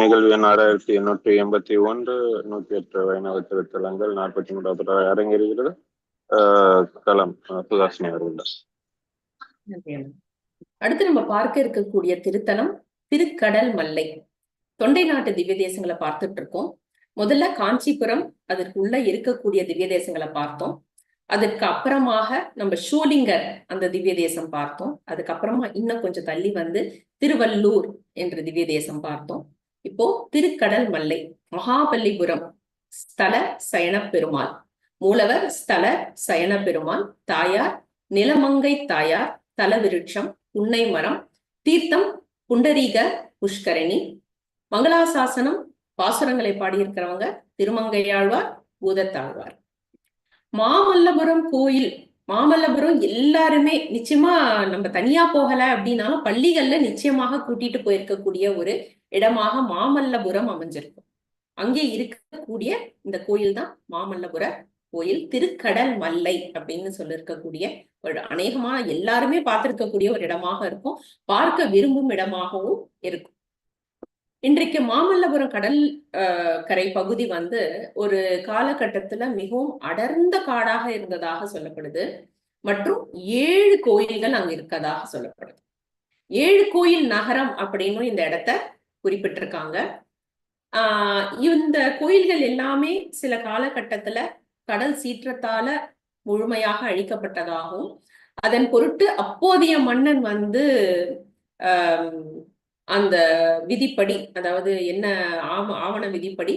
நிகழ்வு எண் ஆறாயிரத்தி எண்ணூற்றி எண்பத்தி ஒன்று நூற்றி எட்டு வைணவ திருத்தலங்கள் நாற்பத்தி மூன்றாவது அரங்கேறுகிறது. களம் சுதாசினி அவர்கள் அடுத்து நம்ம பார்க்க இருக்கக்கூடிய திருத்தலம் திருக்கடல் மல்லை. தொண்டை நாட்டு திவ்ய தேசங்களை பார்த்துட்டு இருக்கோம் முதல்ல காஞ்சிபுரம் அதற்குள்ள இருக்கக்கூடிய திவ்ய தேசங்களை பார்த்தோம். அதற்கு அப்புறமாக நம்ம ஷூலிங்கர் அந்த திவ்ய தேசம் பார்த்தோம். அதுக்கப்புறமா இன்னும் கொஞ்சம் தள்ளி வந்து திருவள்ளூர் என்ற திவ்ய தேசம் பார்த்தோம். இப்போ திருக்கடல் மல்லை மகாபலிபுரம் ஸ்தல சயன பெருமாள் மூலவர் ஸ்தல சயன பெருமாள் தாயார் நிலமங்கை தாயார் தலவிருட்சம் புன்னை மரம் தீர்த்தம் புண்டரீக புஷ்கரணி மங்களாசாசனம் பாசுரங்களை பாடியிருக்கிறவங்க திருமங்கையாழ்வார் பூதத்தாழ்வார். மாமல்லபுரம் கோயில் மாமல்லபுரம் எல்லாருமே நிச்சயமா நம்ம தனியா போகல அப்படின்னாலும் பள்ளிகள்ல நிச்சயமாக கூட்டிட்டு போயிருக்கக்கூடிய ஒரு இடமாக மாமல்லபுரம் அமைஞ்சிருக்கும் அங்கே இருக்கக்கூடிய இந்த கோயில் தான் மாமல்லபுர கோயில். திருக்கடல் மல்லை அப்படின்னு சொல்லியிருக்கக்கூடிய ஒரு அநேகமான எல்லாருமே பார்த்திருக்கக்கூடிய ஒரு இடமாக இருக்கும். பார்க்க விரும்பும் இடமாகவும் இருக்கும். இன்றைக்கு மாமல்லபுரம் கடல் கரை பகுதி வந்து ஒரு காலகட்டத்துல மிகவும் அடர்ந்த காடாக இருந்ததாக சொல்லப்படுது. மற்றும் ஏழு கோயில்கள் அங்க இருக்கதாக சொல்லப்படுது. ஏழு கோயில் நகரம் அப்படின்னு இந்த இடத்த குறிப்பிட்டிருக்காங்க. ஆஹ் இந்த கோயில்கள் எல்லாமே சில காலகட்டத்துல கடல் சீற்றத்தால முழுமையாக அழிக்கப்பட்டதாகவும் அதன் பொருட்டு அப்போதைய மன்னன் வந்து ஆஹ் அந்த விதிப்படி அதாவது என்ன ஆவ ஆவண விதிப்படி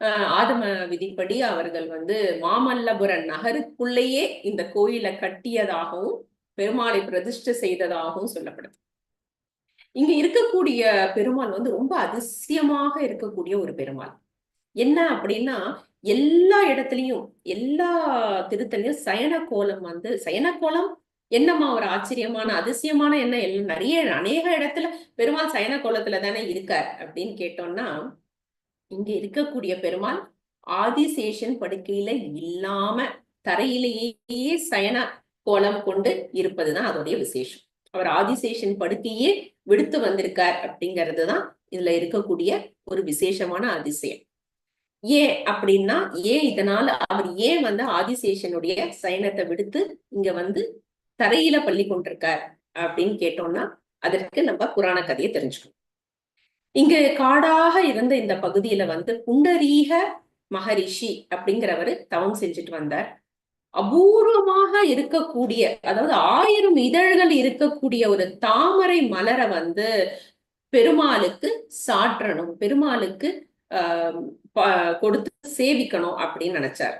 ஆஹ் ஆதம விதிப்படி அவர்கள் வந்து மாமல்லபுர நகருக்குள்ளேயே இந்த கோயிலை கட்டியதாகவும் பெருமாளை பிரதிஷ்டை செய்ததாகவும் சொல்லப்படுது. இங்க இருக்கக்கூடிய பெருமாள் வந்து ரொம்ப அதிசயமாக இருக்கக்கூடிய ஒரு பெருமாள். என்ன அப்படின்னா எல்லா இடத்துலையும் எல்லா திருத்தலையும் சயன கோலம் வந்து சயன கோலம் என்னம்மா ஒரு ஆச்சரியமான அதிசயமான என்ன? நிறைய அநேக இடத்துல பெருமாள் சயன கோலத்துல தானே இருக்கார் அப்படின்னு கேட்டோம்னா இங்க இருக்கக்கூடிய பெருமாள் ஆதிசேஷன் படுக்கையில இல்லாம தரையிலேயே சயன கோலம் கொண்டு இருப்பதுதான் அதோடைய விசேஷம். அவர் ஆதிசேஷன் படுக்கையே விடுத்து வந்திருக்கார் அப்படிங்கிறது தான் இதுல இருக்கக்கூடிய ஒரு விசேஷமான அதிசயம். ஏன் அப்படின்னா ஏன் இதனால அவர் ஏன் வந்து ஆதிசேஷனுடைய சயனத்தை விடுத்து இங்க வந்து தரையில பள்ளி கொண்டிருக்கார் அப்படின்னு கேட்டோம்னா அதற்கு நம்ம புராண கதையை தெரிஞ்சுக்கணும். இங்க காடாக இருந்த இந்த பகுதியில வந்து புண்டரீக மகரிஷி அப்படிங்கிறவரு தவம் செஞ்சுட்டு வந்தார். அபூர்வமாக இருக்கக்கூடிய அதாவது ஆயிரம் இதழ்கள் இருக்கக்கூடிய ஒரு தாமரை மலரை வந்து பெருமாளுக்கு சாற்றணும் பெருமாளுக்கு ஆஹ் கொடுத்து சேவிக்கணும் அப்படின்னு நினைச்சார்.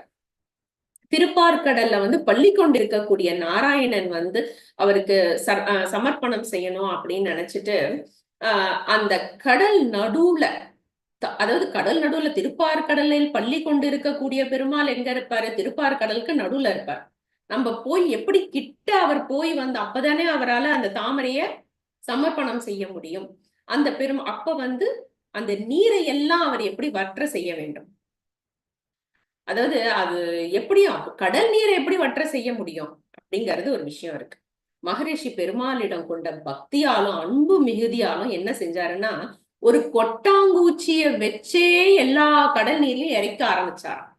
திருப்பார்கடல்ல வந்து பள்ளி கொண்டிருக்கக்கூடிய நாராயணன் வந்து அவருக்கு சமர்ப்பணம் செய்யணும் அப்படின்னு நினைச்சிட்டு ஆஹ் அந்த கடல் நடுவுல த- அதாவது கடல் நடுவுல திருப்பார்கடலில் பள்ளி கொண்டு இருக்கக்கூடிய பெருமாள் எங்க இருப்பாரு? திருப்பார்கடலுக்கு நடுவுல இருப்பார். நம்ம போய் எப்படி கிட்ட அவர் போய் வந்து அப்பதானே அவரால அந்த தாமரைய சமர்ப்பணம் செய்ய முடியும். அந்த பெரும் அப்ப வந்து அந்த நீரை எல்லாம் அவர் எப்படி வற்ற செய்ய வேண்டும்? அதாவது அது எப்படியும் கடல் நீரை எப்படி வற்ற செய்ய முடியும்? அப்படிங்கிறது ஒரு விஷயம் இருக்கு. மகரிஷி பெருமாளிடம் கொண்ட பக்தியாலும் அன்பு மிகுதியாலும் என்ன செஞ்சாருன்னா ஒரு கொட்டாங்கூச்சிய வச்சே எல்லா கடல் நீரையும் இறைக்க ஆரம்பிச்சாராம்.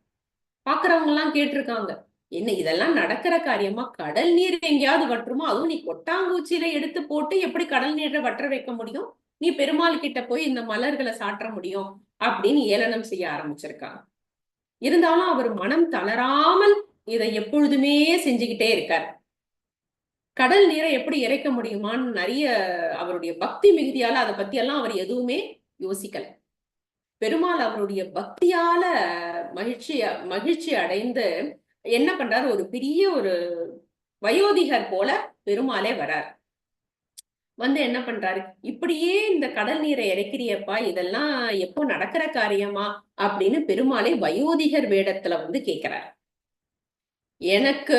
பாக்குறவங்க எல்லாம் கேட்டிருக்காங்க என்ன இதெல்லாம் நடக்கிற காரியமா? கடல் நீர் எங்கேயாவது வற்றுமோ? அதுவும் நீ கொட்டாங்கூச்சியில எடுத்து போட்டு எப்படி கடல் நீரை வற்ற வைக்க முடியும்? நீ பெருமாள் கிட்ட போய் இந்த மலர்களை சாற்ற முடியும்? அப்படின்னு ஏளனம் செய்ய ஆரம்பிச்சிருக்காங்க. இருந்தாலும் அவர் மனம் தளராமல் இதை எப்பொழுதுமே செஞ்சுக்கிட்டே இருக்கார். கடல் நீரை எப்படி இறைக்க முடியுமான்னு நிறைய அவருடைய பக்தி மிகுதியால அதை பத்தி எல்லாம் அவர் எதுவுமே யோசிக்கல. பெருமாள் அவருடைய பக்தியால மகிழ்ச்சி மகிழ்ச்சி அடைந்து என்ன பண்றாரு? ஒரு பெரிய ஒரு வயோதிகர் போல பெருமாளே வரார் வந்து என்ன பண்றாரு? இப்படியே இந்த கடல் நீரை இறைக்கிறியப்பா இதெல்லாம் எப்போ நடக்கிற காரியமா? அப்படின்னு பெருமாளை வயோதிகர் வேடத்துல வந்து கேக்குறாரு. எனக்கு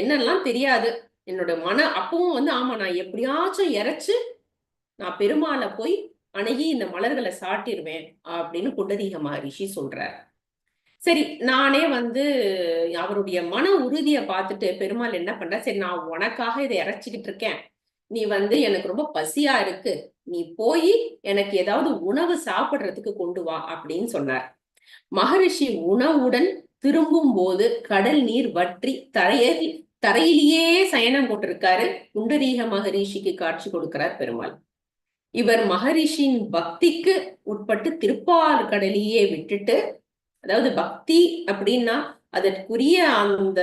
என்னெல்லாம் தெரியாது. என்னோட மன அப்பவும் வந்து ஆமா நான் எப்படியாச்சும் இறைச்சு நான் பெருமாளை போய் அணுகி இந்த மலர்களை சாட்டிடுவேன் அப்படின்னு குண்டதீக மகரிஷி சொல்றார். சரி நானே வந்து அவருடைய மன உறுதியை பார்த்துட்டு பெருமாள் என்ன பண்ற சரி நான் உனக்காக இதை இறைச்சிக்கிட்டு இருக்கேன். நீ வந்து எனக்கு ரொம்ப பசியா இருக்கு. நீ போய் எனக்கு ஏதாவது உணவு சாப்பிடுறதுக்கு கொண்டு வா அப்படின்னு சொன்னார். மகரிஷி உணவுடன் திரும்பும் போது கடல் நீர் வற்றி தரையில் தரையிலேயே சயனம் போட்டிருக்காரு. குண்டரீக மகரிஷிக்கு காட்சி கொடுக்கிறார் பெருமாள். இவர் மகரிஷியின் பக்திக்கு உட்பட்டு திருப்பார் கடலையே விட்டுட்டு அதாவது பக்தி அப்படின்னா அதற்குரிய அந்த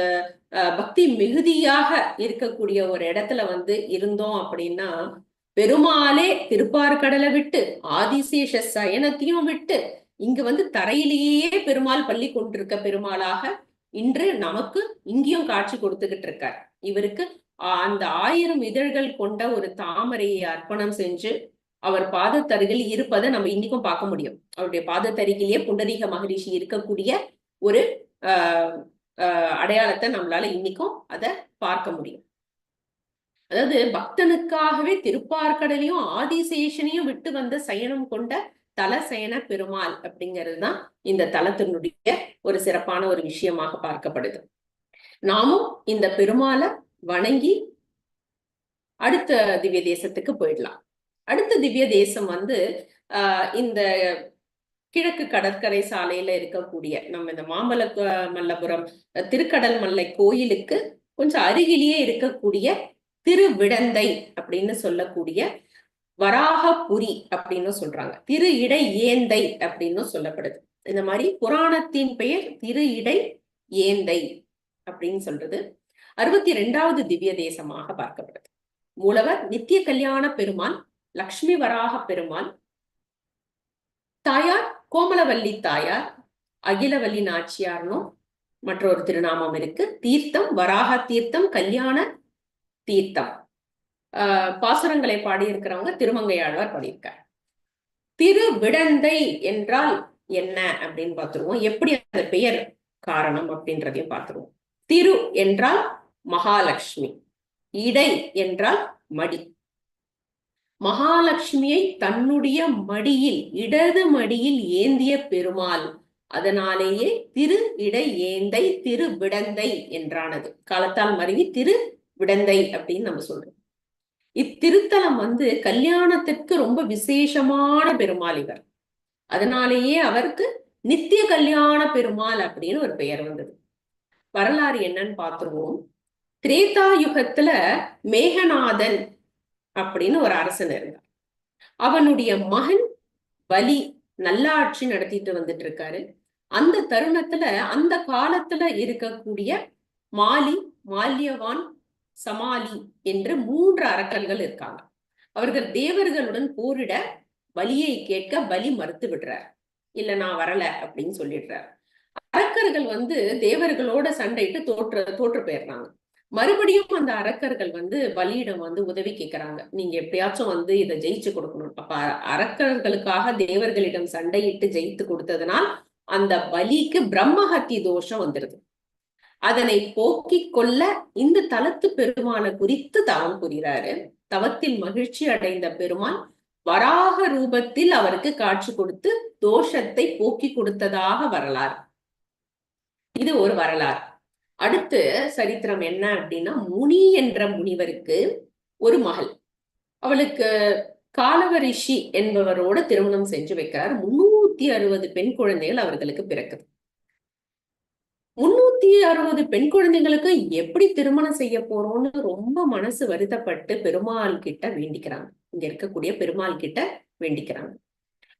அஹ், பக்தி மிகுதியாக இருக்கக்கூடிய ஒரு இடத்துல வந்து இருந்தோம் அப்படின்னா பெருமாளே திருப்பார்கடலை விட்டு ஆதிசேஷ சயனத்தையும் விட்டு இங்க வந்து தரையிலேயே பெருமாள் பள்ளி கொண்டிருக்க பெருமாளாக இன்று நமக்கு இங்கேயும் காட்சி கொடுத்துக்கிட்டு இருக்கார். இவருக்கு அந்த ஆயிரம் இதழ்கள் கொண்ட ஒரு தாமரையை அர்ப்பணம் செஞ்சு அவர் பாதத்தருகில் இருப்பதை நம்ம இன்னைக்கும் பார்க்க முடியும். அவருடைய பாதத்தருகிலேயே புண்டரீக மகரிஷி இருக்கக்கூடிய ஒரு அடையாளத்தை நம்மளால இன்னைக்கும் அதை பார்க்க முடியும். அதாவது பக்தனுக்காகவே திருப்பார்கடலையும் ஆதிசேஷனையும் விட்டு வந்த சயனம் கொண்ட தலசயன பெருமாள் அப்படிங்கிறது தான் இந்த தலத்தினுடைய ஒரு சிறப்பான ஒரு விஷயமாக பார்க்கப்படுது. நாமும் இந்த பெருமாளை வணங்கி அடுத்த திவ்ய தேசத்துக்கு போயிடலாம். அடுத்த திவ்ய தேசம் வந்து ஆஹ் இந்த கிழக்கு கடற்கரை சாலையில இருக்கக்கூடிய நம்ம இந்த மாமல்ல மல்லபுரம் திருக்கடல் மல்லை கோயிலுக்கு கொஞ்சம் அருகிலேயே இருக்கக்கூடிய திருவிடந்தை அப்படின்னு சொல்லக்கூடிய வராகபுரி அப்படின்னு சொல்றாங்க. திரு இடை ஏந்தை அப்படின்னு சொல்லப்படுது. இந்த மாதிரி புராணத்தின் பெயர் திரு இடை ஏந்தை அப்படின்னு சொல்றது. அறுபத்தி ரெண்டாவது திவ்ய தேசமாக பார்க்கப்படுது. மூலவர் நித்திய கல்யாண பெருமாள் லக்ஷ்மி வராக பெருமாள் தாயார் கோமலவல்லி தாயார் அகிலவல்லி நாச்சியார்னும் மற்றொரு திருநாமம் இருக்கு. தீர்த்தம் வராக தீர்த்தம் கல்யாண தீர்த்தம். ஆஹ் பாசுரங்களை பாடியிருக்கிறவங்க திருமங்கையாழ்வார் பாடியிருக்கார். திருவிடந்தை என்றால் என்ன அப்படின்னு பார்த்துருவோம். எப்படி அந்த பெயர் காரணம் அப்படின்றதையும் பார்த்துருவோம். திரு என்றால் மகாலட்சுமி இடை என்றால் மடி. மகாலட்சுமியை தன்னுடைய மடியில் இடது மடியில் ஏந்திய பெருமாள். அதனாலேயே திரு இட ஏந்தை திரு விடந்தை என்றானது. காலத்தால் மருவி திரு விடந்தை அப்படின்னு நம்ம சொல்றோம். இத்திருத்தலம் வந்து கல்யாணத்திற்கு ரொம்ப விசேஷமான பெருமாள் இவர். அதனாலேயே அவருக்கு நித்திய கல்யாண பெருமாள் அப்படின்னு ஒரு பெயர் வந்தது. வரலாறு என்னன்னு பார்த்துருவோம். திரேதா யுகத்துல மேகநாதன் அப்படின்னு ஒரு அரசன் இருந்தார் அவனுடைய மகன் வலி நல்லாட்சி நடத்திட்டு வந்துட்டு இருக்காரு அந்த தருணத்துல அந்த காலத்துல இருக்கக்கூடிய மாலி மால்யவான் சமாலி என்று மூன்று அரக்கர்கள் இருக்காங்க. அவர்கள் தேவர்களுடன் போரிட பலியை கேட்க பலி மறுத்து விடுறார். இல்ல நான் வரல அப்படின்னு சொல்லிடுறார். அரக்கர்கள் வந்து தேவர்களோட சண்டையிட்டு தோற்று தோற்று போயிடுறாங்க. மறுபடியும் அந்த அரக்கர்கள் வந்து பலியிடம் வந்து உதவி கேட்கிறாங்க நீங்க எப்படியாச்சும் வந்து இதை ஜெயிச்சு கொடுக்கணும். அப்ப அரக்கர்களுக்காக தேவர்களிடம் சண்டையிட்டு ஜெயித்து கொடுத்ததுனால் அந்த பலிக்கு பிரம்மஹத்தி தோஷம் வந்துருது. அதனை போக்கிக் கொள்ள இந்த தலத்து பெருமானை குறித்து தவம் புரிகிறாரு. தவத்தில் மகிழ்ச்சி அடைந்த பெருமான் வராக ரூபத்தில் அவருக்கு காட்சி கொடுத்து தோஷத்தை போக்கி கொடுத்ததாக வரலாறு. இது ஒரு வரலாறு. அடுத்து சரித்திரம் என்ன அப்படின்னா முனி என்ற முனிவருக்கு ஒரு மகள். அவளுக்கு காலவ ரிஷி என்பவரோட திருமணம் செஞ்சு வைக்கிறார். முன்னூத்தி அறுபது பெண் குழந்தைகள் அவர்களுக்கு பிறக்குது. முன்னூத்தி அறுபது பெண் குழந்தைங்களுக்கு எப்படி திருமணம் செய்ய போறோம்னு ரொம்ப மனசு வருத்தப்பட்டு பெருமாள் கிட்ட வேண்டிக்கிறாங்க. இங்க இருக்கக்கூடிய பெருமாள் கிட்ட வேண்டிக்கிறாங்க.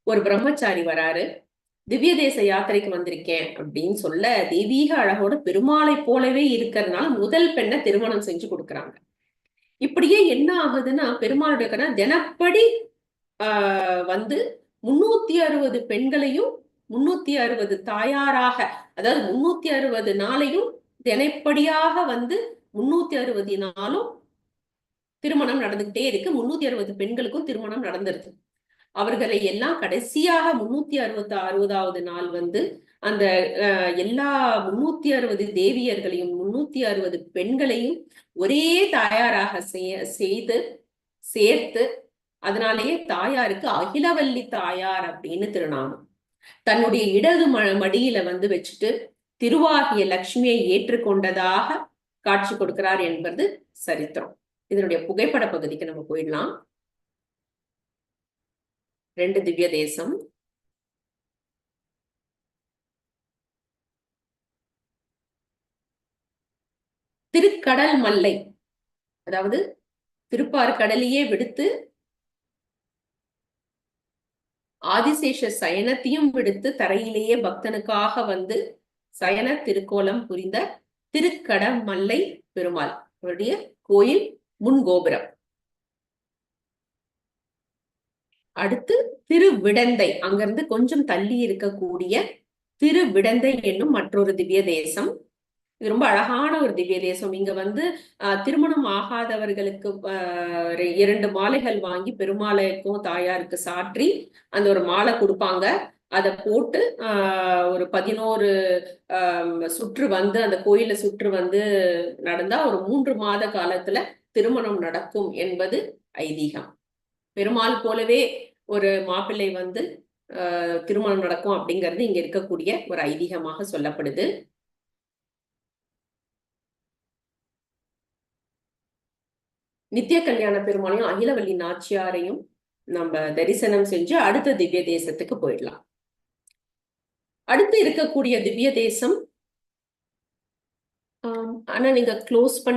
ஒரு பிரம்மச்சாரி வராரு. திவ்ய தேச யாத்திரைக்கு வந்திருக்கேன் அப்படின்னு சொல்ல தெய்வீக அழகோட பெருமாளை போலவே இருக்கிறதுனால முதல் பெண்ணை திருமணம் செஞ்சு கொடுக்குறாங்க. இப்படியே என்ன ஆகுதுன்னா பெருமாளுடைய தினப்படி ஆஹ் வந்து முன்னூத்தி அறுபது பெண்களையும் முன்னூத்தி அறுபது தாயாராக அதாவது முன்னூத்தி அறுபது நாளையும் தினைப்படியாக வந்து முன்னூத்தி அறுபது நாளும் திருமணம் நடந்துகிட்டே இருக்கு. முன்னூத்தி அறுபது பெண்களுக்கும் திருமணம் நடந்துருது அவர்களை எல்லாம் கடைசியாக முன்னூத்தி அறுபத்தி அறுபதாவது நாள் வந்து அந்த எல்லா முன்னூத்தி அறுபது தேவியர்களையும் முன்னூத்தி அறுபது பெண்களையும் ஒரே தாயாராக செய்ய செய்து சேர்த்து அதனாலேயே தாயாருக்கு அகிலவல்லி தாயார் அப்படின்னு திருநாமம். தன்னுடைய இடது ம மடியில வந்து வச்சுட்டு திருவாகிய லட்சுமியை ஏற்றுக்கொண்டதாக காட்சி கொடுக்கிறார் என்பது சரித்திரம். இதனுடைய புகைப்பட பகுதிக்கு நம்ம போயிடலாம். ரெண்டு திவ்ய தேசம். திருக்கடல் மல்லை. அதாவது திருப்பார் கடலையே விடுத்து ஆதிசேஷ சயனத்தையும் விடுத்து தரையிலேயே பக்தனுக்காக வந்து சயன திருக்கோலம் புரிந்த திருக்கட மல்லை பெருமாள். அவருடைய கோயில் முன் கோபுரம் அடுத்து திருவிடந்தை. அங்கிருந்து கொஞ்சம் தள்ளி இருக்கக்கூடிய திருவிடந்தை என்னும் மற்றொரு திவ்ய தேசம். இது ரொம்ப அழகான ஒரு திவ்ய தேசம். இங்க வந்து திருமணம் ஆகாதவர்களுக்கு இரண்டு மாலைகள் வாங்கி பெருமாளைக்கும் தாயாருக்கு சாற்றி அந்த ஒரு மாலை கொடுப்பாங்க. அதை போட்டு ஆஹ் ஒரு பதினோரு ஆஹ் சுற்று வந்து அந்த கோயிலை சுற்று வந்து நடந்தா ஒரு மூன்று மாத காலத்துல திருமணம் நடக்கும் என்பது ஐதீகம். பெருமாள் போலவே ஒரு மாப்பிள்ளை வந்து திருமணம் நடக்கும் அப்படிங்கிறது இங்க இருக்கக்கூடிய ஒரு ஐதீகமாக சொல்லப்படுது. நித்திய கல்யாண பெருமாளையும் அகிலவல்லி நாச்சியாரையும் நம்ம தரிசனம் செஞ்சு அடுத்த திவ்ய தேசத்துக்கு போயிடலாம். அடுத்து இருக்கக்கூடிய திவ்ய தேசம் ஆனா நீங்க க்ளோஸ் பண்ணி